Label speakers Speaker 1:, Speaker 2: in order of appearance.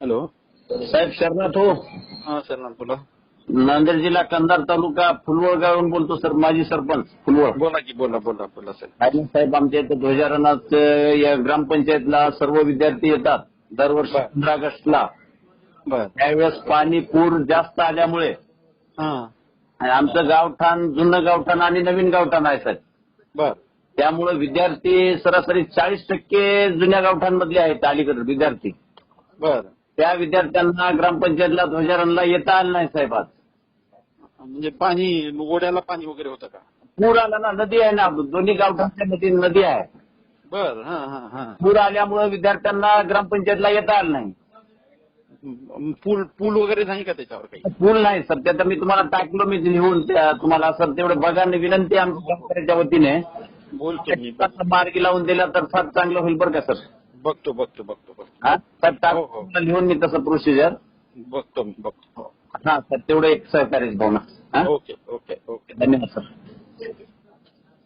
Speaker 1: Hello.
Speaker 2: साहेब शरणात हो.
Speaker 1: हा ना बोला.
Speaker 2: नांदेड जिल्हा कंधार तालुका फुलवळ गावावरून बोलतो सर. माजी सरपंच फुलवळ.
Speaker 1: बोला की बोला बोला बोला
Speaker 2: आणि साहेब आमच्या इथे ध्वजारोहणात या ग्रामपंचायतला सर्व विद्यार्थी येतात. दरवर्षी
Speaker 1: बर.
Speaker 2: पंधरा ऑगस्टला.
Speaker 1: बर.
Speaker 2: त्यावेळेस पाणी पूर जास्त आल्यामुळे.
Speaker 1: हा.
Speaker 2: आणि आमचं गावठाण जुनं गावठाण आणि नवीन गावठाण आहे साहेब.
Speaker 1: बर.
Speaker 2: त्यामुळे विद्यार्थी सरासरी चाळीस टक्के जुन्या गावठाणमधले आहेत अलीकडे विद्यार्थी.
Speaker 1: बर.
Speaker 2: त्या विद्यार्थ्यांना ग्रामपंचायतला ध्वजारोहणला येता आलं नाही साहेब आज.
Speaker 1: म्हणजे पाणी ओढ्याला पाणी वगैरे होतं का?
Speaker 2: पूर आला ना नदी आहे ना दोन्ही गावठाणच्या नदी नदी आहे.
Speaker 1: बर हा हा हा.
Speaker 2: पूर आल्यामुळे विद्यार्थ्यांना ग्रामपंचायतला येता आलं नाही.
Speaker 1: पूल पूल वगैरे नाही का त्याच्यावर काही?
Speaker 2: पूल नाही सर त्याचा मी तुम्हाला टाकलो मी लिहून त्या- तुम्हाला सर तेवढं बघा विनंती आहे आमच्या वतीने.
Speaker 1: बोलतो मी.
Speaker 2: मार्गी लावून दिला तर फार चांगलं होईल बरं का सर?
Speaker 1: बघतो बघतो बघतो बघतो.
Speaker 2: हा?
Speaker 1: हो, हो.
Speaker 2: लिहून मी तसं प्रोसिजर
Speaker 1: बघतो मी बघतो.
Speaker 2: हा. सर तेवढं एक सहकार्य भावना. हा?
Speaker 1: Okay okay okay.
Speaker 2: धन्यवाद सर.